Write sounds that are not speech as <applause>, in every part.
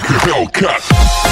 like a Hellcat.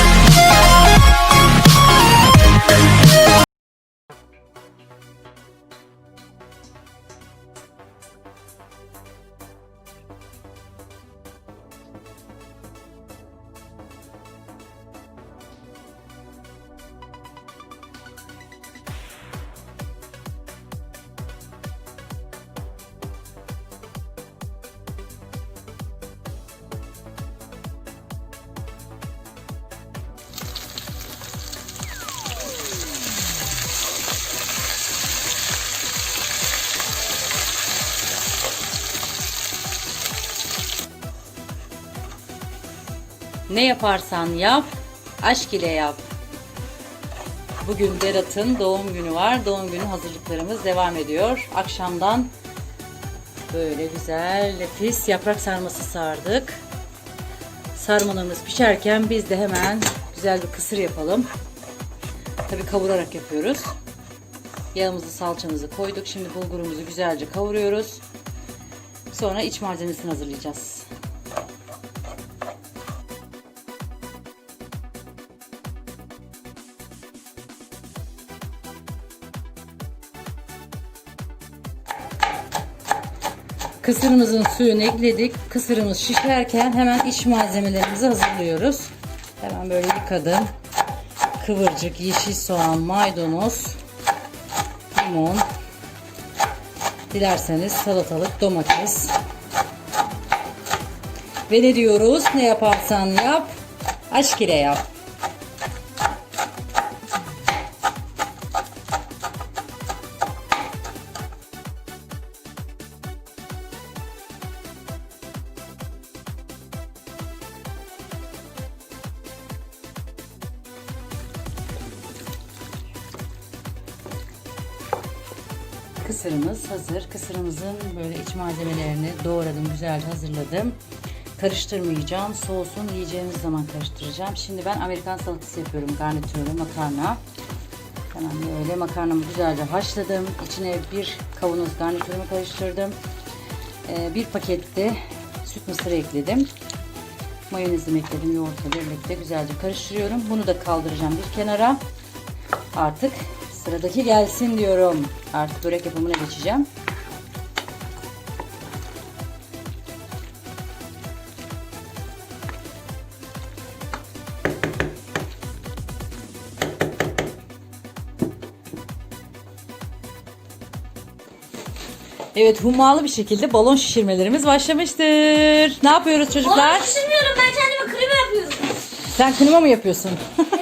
Ne yaparsan yap, aşk ile yap. Bugün Berat'ın doğum günü var. Doğum günü hazırlıklarımız devam ediyor. Akşamdan böyle güzel nefis yaprak sarması sardık. Sarmalarımız pişerken biz de hemen güzel bir kısır yapalım. Tabi kavurarak yapıyoruz. Yağımızı salçamızı koyduk. Şimdi bulgurumuzu güzelce kavuruyoruz. Sonra iç malzemesini hazırlayacağız. Kısırımızın suyunu ekledik. Kısırımız şişerken hemen iç malzemelerimizi hazırlıyoruz. Hemen böyle yıkadım. Kıvırcık, yeşil soğan, maydanoz, limon. Dilerseniz salatalık, domates. Ve ne diyoruz? Ne yaparsan yap, aşk ile yap. Kısırımız hazır. Kısırımızın böyle iç malzemelerini doğradım, güzelce hazırladım. Karıştırmayacağım. Soğusun yiyeceğimiz zaman karıştıracağım. Şimdi ben Amerikan salatası yapıyorum. Garnitürlü makarna. Hemen böyle makarnamı güzelce haşladım. İçine bir kavanoz garnitürümü karıştırdım. Ee, bir pakette süt mısır ekledim. Mayonezimi ekledim yoğurtla birlikte güzelce karıştırıyorum. Bunu da kaldıracağım bir kenara. Artık sıradaki gelsin diyorum. Artık börek yapımına geçeceğim. Evet hummalı bir şekilde balon şişirmelerimiz başlamıştır. Ne yapıyoruz çocuklar? Onu düşünmüyorum ben kendime klima yapıyorum. Sen kınıma mı yapıyorsun? <laughs>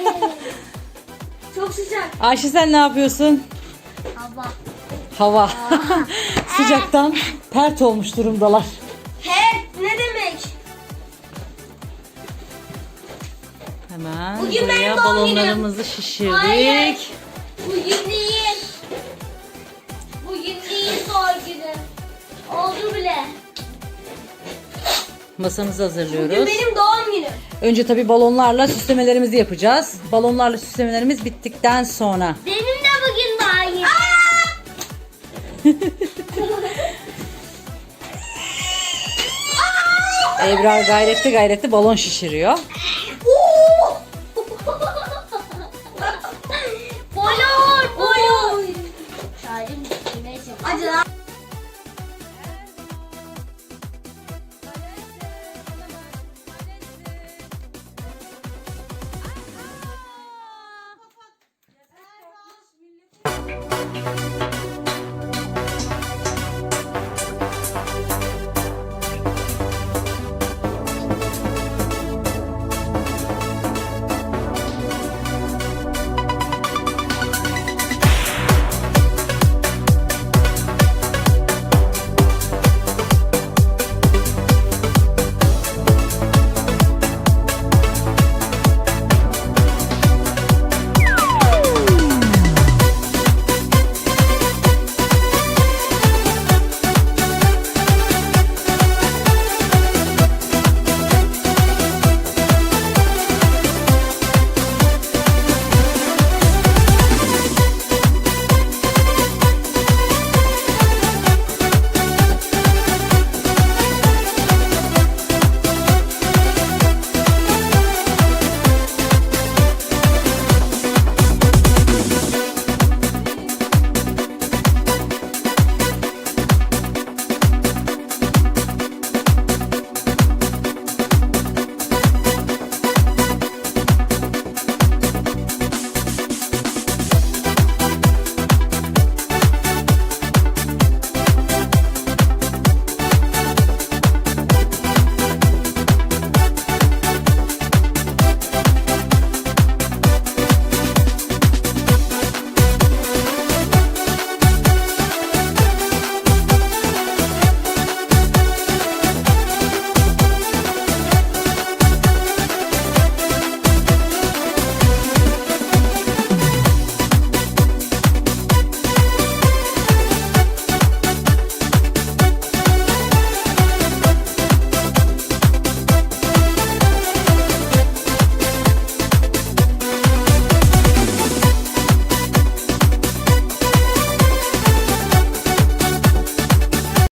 Ayşe sen ne yapıyorsun? Hava. Hava. <laughs> Sıcaktan pert olmuş durumdalar. He ne demek? Hemen Bugün buraya benim doğum balonlarımızı şişirdik. Hayır. Bugün değil. Masamızı Bugün hazırlıyoruz. benim doğum günüm. Önce tabi balonlarla süslemelerimizi yapacağız. Balonlarla süslemelerimiz bittikten sonra. Benim de bugün doğum günüm. <laughs> Ebrar gayretli gayretli balon şişiriyor. Bye.